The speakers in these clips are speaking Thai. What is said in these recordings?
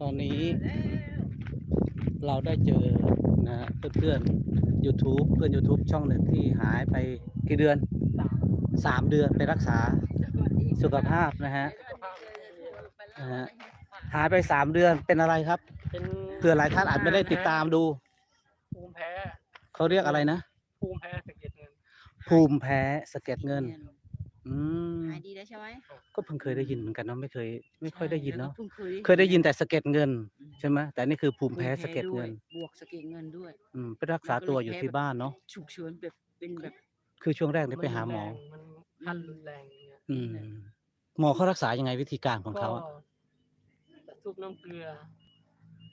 ตอนนี้เราได้เจอนะฮะเพื่อนๆ YouTube เพื่อน YouTube ช่องหนึ่งที่หายไปกี่เดือนสามเดือนไปรักษาสุขภาพนะฮะนะฮะหายไปสามเดือนเป็นอะไรครับเป็นเผื่อหลายท่านอาจไม่ได้ติดตามดู ภูมิแพ้เขาเรียกอะไรนะ ภูมิแพ้สะเก็ดเงิน ภูมิแพ้สะเก็ดเงิน อืมหายดีแล้วใช่ไหมก็เพิ่งเคยได้ยินเหมือนกันเนาะไม่เคย ไม่ค่อยได้ยินเนาะใช่แล้วก็พิ่งเคยได้ยินแต่สะเก็ดเงินใช่ไหมแต่นี่คือภูมิแพ้สะเก็ดเงินด้วยบวกสะเก็ดเงินด้วย อืมไปรักษาตัวอยู่ที่บ้านเนาะฉุกเฉินแบบเป็นแบบ คือช่วงแรกนี่ไปหาหมอ มันขั้นรุนแรงอย่างเงี้ยอืมหมอเขารักษายังไงวิธีการของเขาอะก็จะซุปน้ำเกลือ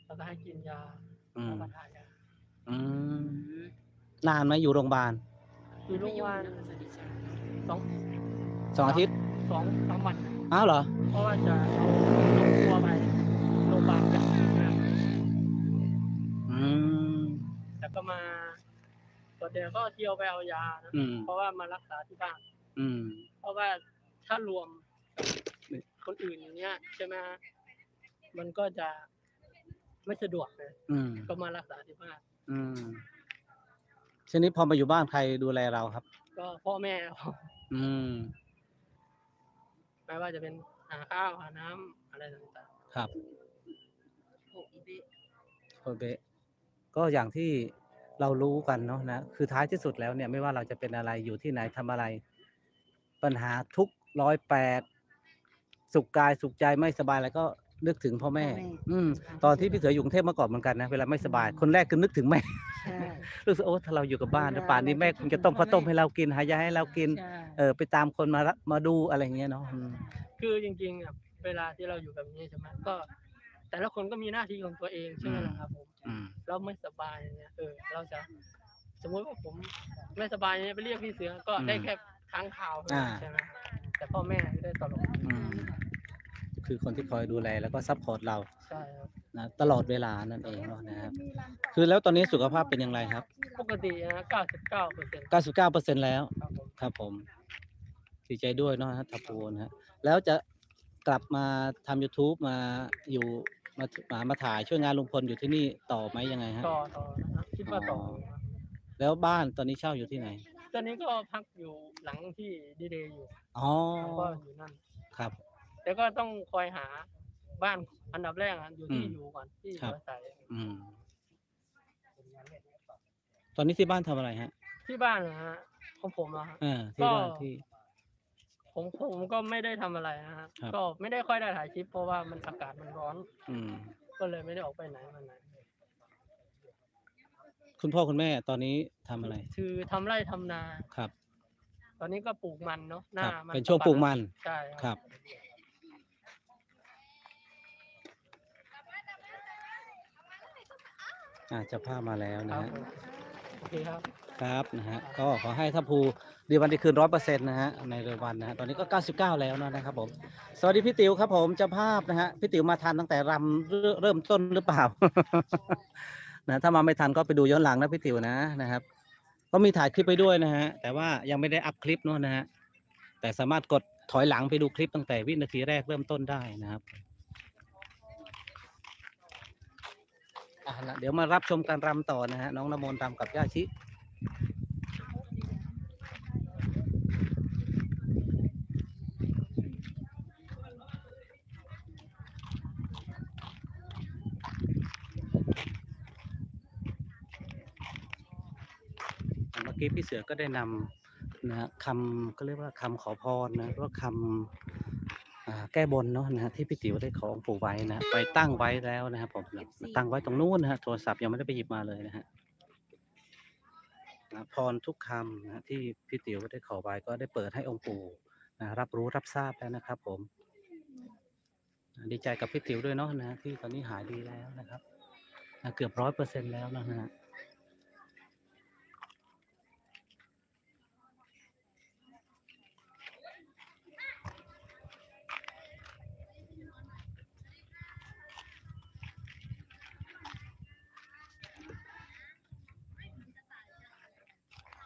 แล้วก็ให้กินยาอืมแล้วก็ทายาอืมนานไหมอยู่โรงพยาบาลอยู่โรงพยาบาลไม่ยุ่งนะคะสวัสดีจ้าสอง สองอาทิตย์สองสามวันอ้าวเหรอ เพราะว่าจะเอาเอาตัวไปโรงพยาบาลแบบนะอืม แล้วก็มาตัวเดียวก็เที่ยวไปเอายานะอืม เพราะว่ามารักษาที่บ้าน อืม เพราะว่าถ้ารวมคนอื่นอย่างเงี้ยใช่ไหมฮะมันก็จะไม่สะดวกเลยอืม ก็มารักษาที่บ้านอืม ทีนี้พอมาอยู่บ้านใครดูแลเราครับ ก็พ่อแม่ อืม ไม่ว่าจะเป็นหาข้าวหาน้ำอะไรต่างครับโอ้อีเบะโอเคก็อย่างที่เรารู้กันเนาะนะคือท้ายที่สุดแล้วเนี่ยไม่ว่าเราจะเป็นอะไรอยู่ที่ไหนทำอะไร ปัญหาทุกร้อยแปดสุขกายสุขใจไม่สบายอะไรก็นึกถึงพ่อแม่ อืม ตอนที่พี่เสืออยู่กรุงเทพเมื่อก่อนเหมือนกันนะเวลาไม่สบายคนแรกคือนึกถึงแม่ ใช่ รู้สึกโอ้ถ้าเราอยู่กับบ้านนะป่านนี้แม่คงจะต้มข้าวต้มให้เรากินหายาให้เรากิน ใช่ เออไปตามคนมารับมาดูอะไรอย่างเงี้ยเนาะอืมๆคือจริงๆอะเวลาที่เราอยู่แบบนี้ใช่ไหมก็ แต่ละคนก็มีหน้าที่ของตัวเองใช่ไหมล่ะครับผม อืม เราไม่สบายเนี่ยเออเราจะ สมมติว่าผมไม่สบายเนี่ยไปเรียกพี่เสือก็ได้แค่ค้างข่าวเท่านั้นใช่ไหมแต่พ่อแม่ได้ตลอดอืมคือคนที่คอยดูแลแล้วก็ซัพพอร์ตเราใช่ครับนะตลอดเวลานั่นเองเนาะนะครับ คือแล้วตอนนี้สุขภาพเป็นอย่างไรครับ ปกตินะ99เปอร์เซ็นต์99%แล้ว ครับผมครับผม ดีใจด้วยเนาะฮะทัพพูนะฮะแล้วจะกลับมาทำ YouTube มาอยู่มามามาถ่ายช่วยงานลุงพลอยู่ที่นี่ต่อไหมยังไงฮะ ต่อต่อนะครับคิดว่าต่ออ๋อแล้วบ้านตอนนี้เช่าอยู่ที่ไหนตอนนี้ก็พักอยู่หลังที่ดีเดย์อยู่อ๋อก็อยู่นั่น ครับ แต่ก็ต้องคอยหาบ้านอันดับแรกอะอยู่ที่อืมอยู่ก่อนที่ครับอยู่อาศัยอืม ตอนนี้ที่บ้านทำอะไรฮะที่บ้านนะฮะของผมอะฮะอ่าที่บ้านก็ที่ ผมผมก็ไม่ได้ทำอะไรนะฮะครับ ก็ไม่ได้ค่อยได้ถ่ายคลิปเพราะว่ามันอากาศมันร้อน อืม ก็เลยไม่ได้ออกไปไหนมาไหนคุณพ่อคุณแม่ตอนนี้ทำอะไรคือทำไร่ทำนา ครับ ตอนนี้ก็ปลูกมันเนาะหคน้ารับ มันเป็นช่วงปลูกมันใช่ครับ อ่าเจะภาพมาแล้วคนะรับฮะ ผมโอเคครับ ครับนะฮะก็ขอให้ทัพภูดีวันดีคืนร้อยเปอร์เซ็นต์นะฮะในเร็ววันนะฮะตอนนี้ก็เก้าสิบเก้าแล้วนะครับผมสวัสดีพี่ติ๋วครับผมเจ้าภาพนะฮะพี่ติ๋วมาทันตั้งแต่รำเริ่มเริ่มต้นหรือเปล่า นะถ้ามาไม่ทันก็ไปดูย้อนหลังนะพี่ติ๋วนะนะครับ ก็มีถ่ายคลิปไปด้วยนะฮะแต่ว่ายังไม่ได้อัพคลิปเนอะนะฮะแต่สามารถกดถอยหลังไปดูคลิปตั้งแต่วินาทีแรกเริ่มต้นได้นะครับอะนะเดี๋ยวมารับชมการรำต่อนะฮะน้องนโมนรำกับย่าชิ มื่อกี้พี่เสือก็ได้นำนะฮะคำก็เรียกว่าคำขอพรนะหรือว่าคำอ่าแก้บนเนาะนะฮะที่พี่ติ๋วได้ขอองค์ปู่ไว้นะไปตั้งไว้แล้วนะครับผมนะตั้งไว้ตรงนู้นนะฮะโทรศัพท์ยังไม่ได้ไปหยิบมาเลยนะฮะนะพรทุกคำนะฮะที่พี่ติ๋วได้ขอไว้ก็ได้เปิดให้องค์ปู่นะรับรู้รับทราบแล้วนะครับ ผม ดีใจกับพี่ติ๋วด้วยเนาะนะฮะที่ตอนนี้หายดีแล้วนะครับนะเกือบร้อยเปอร์เซ็นต์แล้วนะฮะ